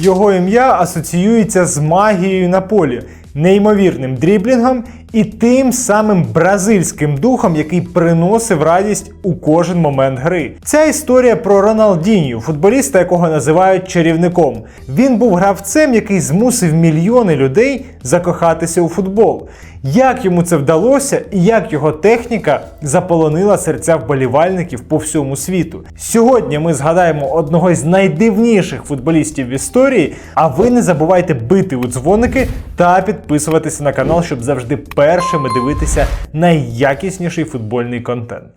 Його ім'я асоціюється з магією на полі, неймовірним дріблінгом і тим самим бразильським духом, який приносив радість у кожен момент гри. Ця історія про Роналдінью, футболіста, якого називають чарівником. Він був гравцем, який змусив мільйони людей закохатися у футбол. Як йому це вдалося, і як його техніка заполонила серця вболівальників по всьому світу. Сьогодні ми згадаємо одного з найдивніших футболістів в історії. А ви не забувайте бити у дзвоники та підписуватися на канал, щоб завжди першими дивитися найякісніший футбольний контент.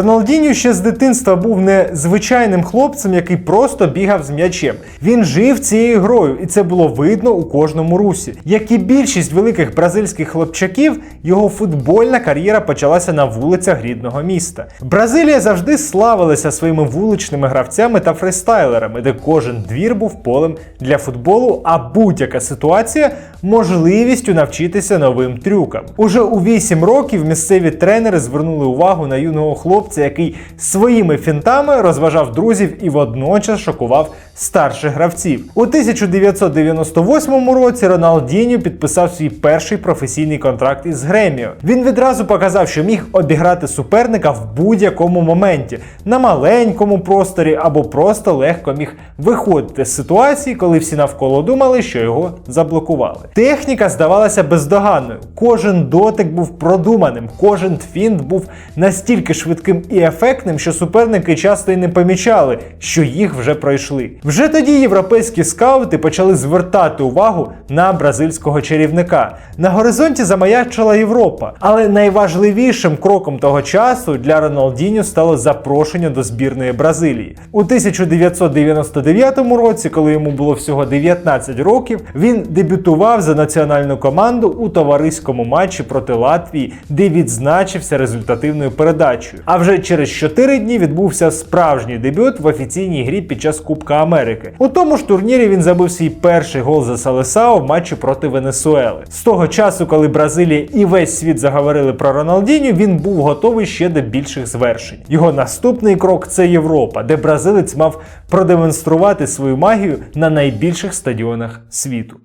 Роналдіньо ще з дитинства був не звичайним хлопцем, який просто бігав з м'ячем. Він жив цією грою, і це було видно у кожному русі. Як і більшість великих бразильських хлопчаків, його футбольна кар'єра почалася на вулицях рідного міста. Бразилія завжди славилася своїми вуличними гравцями та фристайлерами, де кожен двір був полем для футболу, а будь-яка ситуація можливістю навчитися новим трюкам. Уже у 8 років місцеві тренери звернули увагу на юного хлопця, який своїми фінтами розважав друзів і водночас шокував старших гравців. У 1998 році Роналдіньо підписав свій перший професійний контракт із Греміо. Він відразу показав, що міг обіграти суперника в будь-якому моменті, на маленькому просторі або просто легко міг виходити з ситуації, коли всі навколо думали, що його заблокували. Техніка здавалася бездоганною. Кожен дотик був продуманим, кожен фінт був настільки швидким і ефектним, що суперники часто й не помічали, що їх вже пройшли. Вже тоді європейські скаути почали звертати увагу на бразильського чарівника. На горизонті замаячила Європа, але найважливішим кроком того часу для Роналдіньо стало запрошення до збірної Бразилії. У 1999 році, коли йому було всього 19 років, він дебютував за національну команду у товариському матчі проти Латвії, де відзначився результативною передачею. А вже через 4 дні відбувся справжній дебют в офіційній грі під час Кубка Америки. У тому ж турнірі він забив свій перший гол за Салесао в матчі проти Венесуели. З того часу, коли Бразилія і весь світ заговорили про Роналдіньо, він був готовий ще до більших звершень. Його наступний крок це Європа, де бразилець мав продемонструвати свою магію на найбільших стадіонах світу.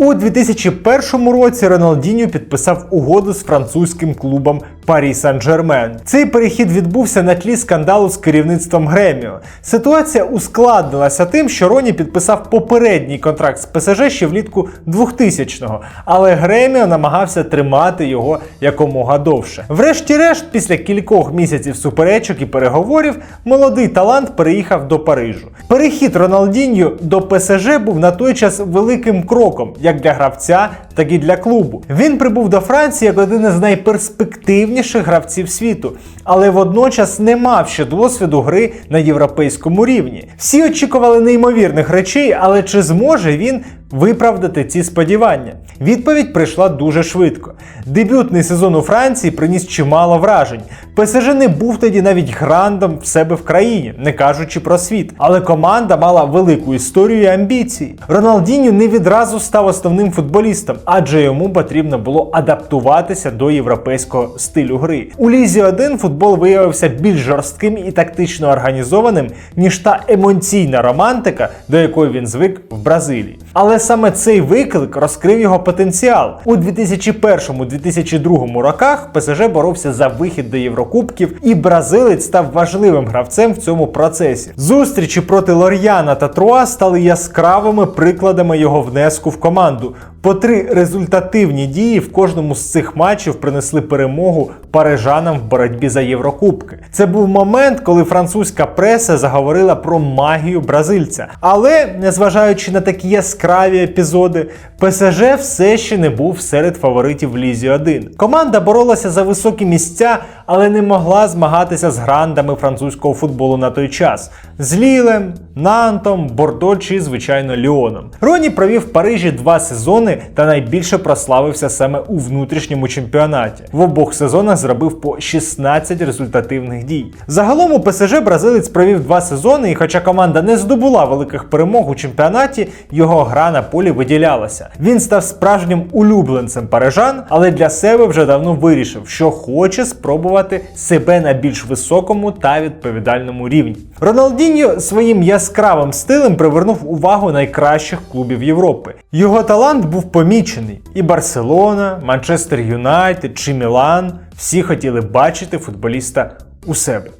У 2001 році Роналдіньо підписав угоду з французьким клубом Парі Сан-Жермен. Цей перехід відбувся на тлі скандалу з керівництвом Греміо. Ситуація ускладнилася тим, що Роні підписав попередній контракт з ПСЖ ще влітку 2000-го, але Греміо намагався тримати його якомога довше. Врешті-решт, після кількох місяців суперечок і переговорів, молодий талант переїхав до Парижу. Перехід Роналдіньо до ПСЖ був на той час великим кроком як для гравця, так і для клубу. Він прибув до Франції як один із найперспективніших гравців світу, але водночас не мав ще досвіду гри на європейському рівні. Всі очікували неймовірних речей, але чи зможе він виправдати ці сподівання? Відповідь прийшла дуже швидко. Дебютний сезон у Франції приніс чимало вражень. ПСЖ не був тоді навіть грандом в себе в країні, не кажучи про світ. Але команда мала велику історію і амбіції. Роналдіньо не відразу став основним футболістом, адже йому потрібно було адаптуватися до європейського стилю гри. У Лізі 1 футбол виявився більш жорстким і тактично організованим, ніж та емоційна романтика, до якої він звик в Бразилії. Але саме цей виклик розкрив його потенціал. У 2001-2002 роках ПСЖ боровся за вихід до Єврокубків, і бразилець став важливим гравцем в цьому процесі. Зустрічі проти Лор'яна та Труа стали яскравими прикладами його внеску в команду. По три результативні дії в кожному з цих матчів принесли перемогу парижанам в боротьбі за Єврокубки. Це був момент, коли французька преса заговорила про магію бразильця. Але, незважаючи на такі яскраві епізоди, ПСЖ все ще не був серед фаворитів Лізі 1. Команда боролася за високі місця, але не могла змагатися з грандами французького футболу на той час з Лілем, Нантом, Бордо чи, звичайно, Ліоном. Роні провів в Парижі два сезони та найбільше прославився саме у внутрішньому чемпіонаті. В обох сезонах зробив по 16 результативних дій. Загалом у ПСЖ бразилець провів два сезони, і хоча команда не здобула великих перемог у чемпіонаті, його гра на полі виділялася. Він став справжнім улюбленцем парижан, але для себе вже давно вирішив, що хоче спробувати себе на більш високому та відповідальному рівні. Роналдіньо своїм яскравим стилем привернув увагу найкращих клубів Європи. Його талант був помічений, і Барселона, Манчестер Юнайтед чи Мілан всі хотіли бачити футболіста у себе.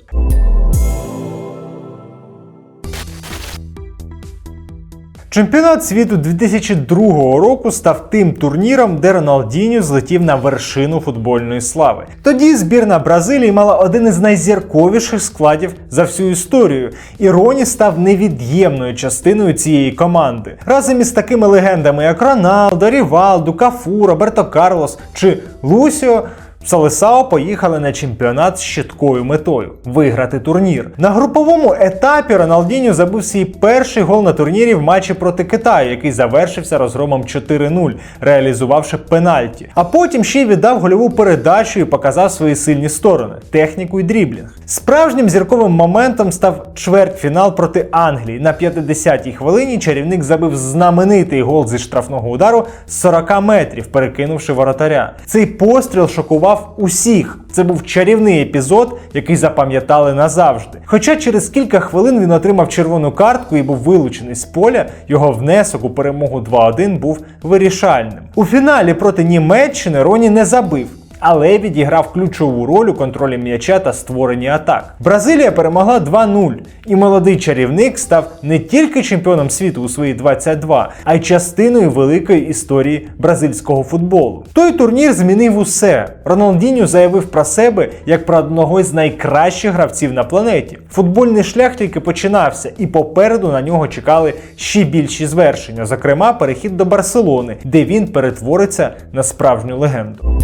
Чемпіонат світу 2002 року став тим турніром, де Роналдіньо злетів на вершину футбольної слави. Тоді збірна Бразилії мала один із найзірковіших складів за всю історію, і Роні став невід'ємною частиною цієї команди. Разом із такими легендами, як Роналдо, Рівалду, Кафу, Роберто Карлос чи Лусіо. Салесао поїхали на чемпіонат з чіткою метою виграти турнір. На груповому етапі Роналдіньо забив свій перший гол на турнірі в матчі проти Китаю, який завершився розгромом 4-0, реалізувавши пенальті. А потім ще й віддав гольову передачу і показав свої сильні сторони техніку і дріблінг. Справжнім зірковим моментом став чвертьфінал проти Англії. На 50-й хвилині чарівник забив знаменитий гол зі штрафного удару з 40 метрів, перекинувши воротаря. Цей постріл шокував усіх. Це був чарівний епізод, який запам'ятали назавжди. Хоча через кілька хвилин він отримав червону картку і був вилучений з поля, його внесок у перемогу 2-1 був вирішальним. У фіналі проти Німеччини Роні не забив. Але відіграв ключову роль у контролі м'яча та створенні атак. Бразилія перемогла 2-0, і молодий чарівник став не тільки чемпіоном світу у свої 22, а й частиною великої історії бразильського футболу. Той турнір змінив усе. Роналдіньо заявив про себе як про одного з найкращих гравців на планеті. Футбольний шлях тільки починався, і попереду на нього чекали ще більші звершення, зокрема, перехід до Барселони, де він перетвориться на справжню легенду.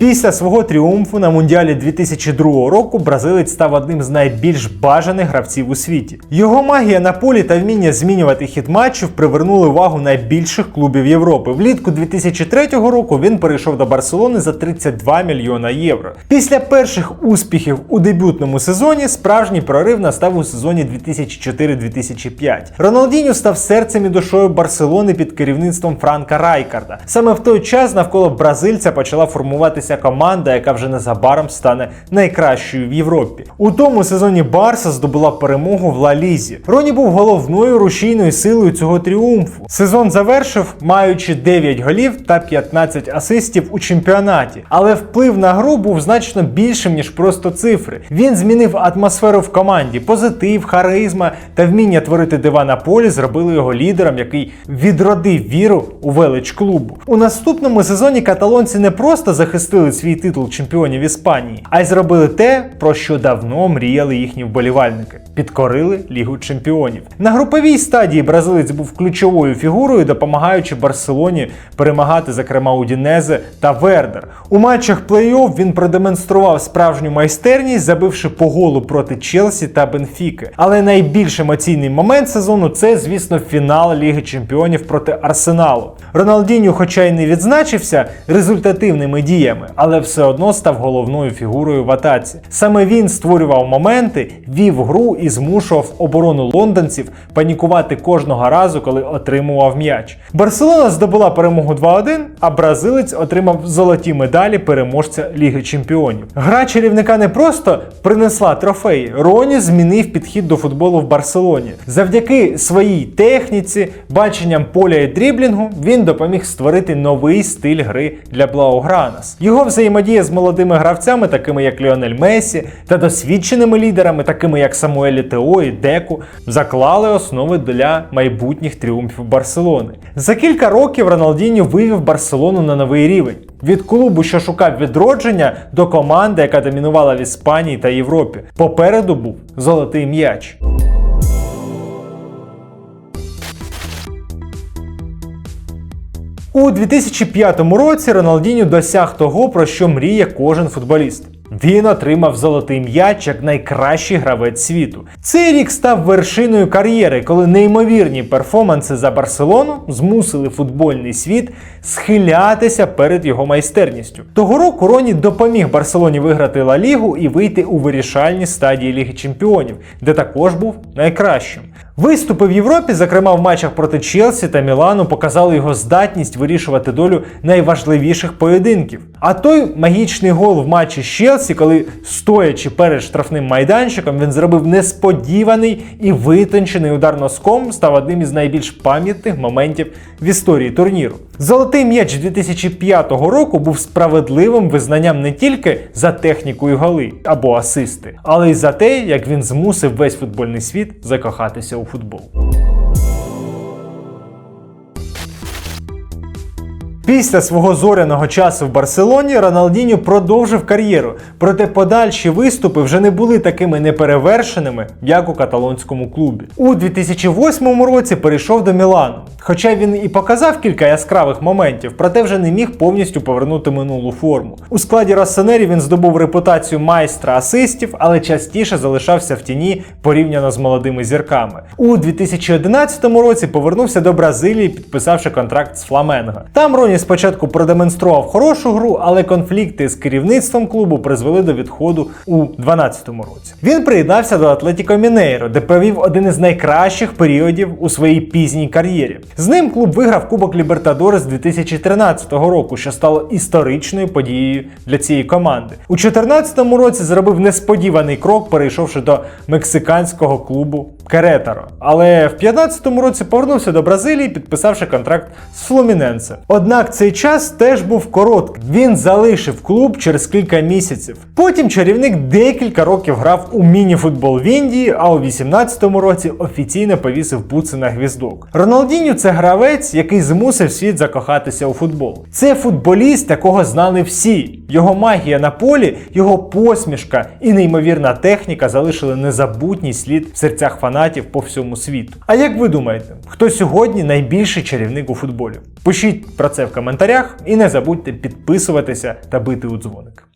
Після свого тріумфу на Мундіалі 2002 року бразилець став одним з найбільш бажаних гравців у світі. Його магія на полі та вміння змінювати хід матчів привернули увагу найбільших клубів Європи. Влітку 2003 року він перейшов до Барселони за 32 мільйона євро. Після перших успіхів у дебютному сезоні справжній прорив настав у сезоні 2004-2005. Роналдіньо став серцем і душою Барселони під керівництвом Франка Райкарда. Саме в той час навколо бразильця почала формуватися з'явиться команда, яка вже незабаром стане найкращою в Європі. У тому сезоні Барса здобула перемогу в Ла Лізі. Роні був головною рушійною силою цього тріумфу. Сезон завершив, маючи 9 голів та 15 асистів у чемпіонаті. Але вплив на гру був значно більшим, ніж просто цифри. Він змінив атмосферу в команді, позитив, харизма та вміння творити дива на полі зробили його лідером, який відродив віру у велич клубу. У наступному сезоні каталонці не просто захистили захистили свій титул чемпіонів Іспанії, а й зробили те, про що давно мріяли їхні вболівальники. Підкорили Лігу Чемпіонів. На груповій стадії бразилець був ключовою фігурою, допомагаючи Барселоні перемагати, зокрема Удінезе та Вердер. У матчах плей-офф він продемонстрував справжню майстерність, забивши по голу проти Челсі та Бенфіки. Але найбільш емоційний момент сезону це, звісно, фінал Ліги Чемпіонів проти Арсеналу. Роналдіньо, хоча й не відзначився результативними діями, але все одно став головною фігурою в атаці. Саме він створював моменти, вів гру і змушував оборону лондонців панікувати кожного разу, коли отримував м'яч. Барселона здобула перемогу 2-1, а бразилець отримав золоті медалі переможця Ліги Чемпіонів. Гра чарівника не просто принесла трофеї. Роні змінив підхід до футболу в Барселоні. Завдяки своїй техніці, баченням поля і дріблінгу, він допоміг створити новий стиль гри для Блаугранас. Його взаємодія з молодими гравцями, такими як Ліонель Месі, та досвідченими лідерами, такими як Самуелі Тео і Деку, заклали основи для майбутніх тріумфів Барселони. За кілька років Роналдіньо вивів Барселону на новий рівень. Від клубу, що шукав відродження, до команди, яка домінувала в Іспанії та Європі. Попереду був золотий м'яч. У 2005 році Роналдіньо досяг того, про що мріє кожен футболіст. Він отримав золотий м'яч як найкращий гравець світу. Цей рік став вершиною кар'єри, коли неймовірні перформанси за Барселону змусили футбольний світ схилятися перед його майстерністю. Того року Роні допоміг Барселоні виграти Ла Лігу і вийти у вирішальні стадії Ліги Чемпіонів, де також був найкращим. Виступи в Європі, зокрема в матчах проти Челсі та Мілану, показали його здатність вирішувати долю найважливіших поєдинків. А той магічний гол в матчі з Челсі, коли стоячи перед штрафним майданчиком, він зробив несподіваний і витончений удар носком, став одним із найбільш пам'ятних моментів в історії турніру. Золотий м'яч 2005 року був справедливим визнанням не тільки за техніку і голи або асисти, але й за те, як він змусив весь футбольний світ закохатися у футбол. Після свого зоряного часу в Барселоні Роналдіньо продовжив кар'єру, проте подальші виступи вже не були такими неперевершеними, як у каталонському клубі. У 2008 році перейшов до Мілану. Хоча він і показав кілька яскравих моментів, проте вже не міг повністю повернути минулу форму. У складі Рассенері він здобув репутацію майстра асистів, але частіше залишався в тіні порівняно з молодими зірками. У 2011 році повернувся до Бразилії, підписавши контракт з Фламенго. Там Роні спочатку продемонстрував хорошу гру, але конфлікти з керівництвом клубу призвели до відходу у 2012 році. Він приєднався до Атлетіко Мінейро, де провів один із найкращих періодів у своїй пізній кар'єрі. З ним клуб виграв Кубок Лібертадорес 2013 року, що стало історичною подією для цієї команди. У 2014 році зробив несподіваний крок, перейшовши до мексиканського клубу Керетаро. Але в 2015 році повернувся до Бразилії, підписавши контракт з Флуміненсе. Однак цей час теж був короткий. Він залишив клуб через кілька місяців. Потім чарівник декілька років грав у міні-футбол в Індії, а у 2018 році офіційно повісив буци на гвіздок. Роналдіньо це гравець, який змусив світ закохатися у футбол. Це футболіст, якого знали всі. Його магія на полі, його посмішка і неймовірна техніка залишили незабутній слід в серцях фанатів по всьому світу. А як ви думаєте, хто сьогодні найбільший чарівник у футболі? Пишіть про це в коментарях і не забудьте підписуватися та бити у дзвоник.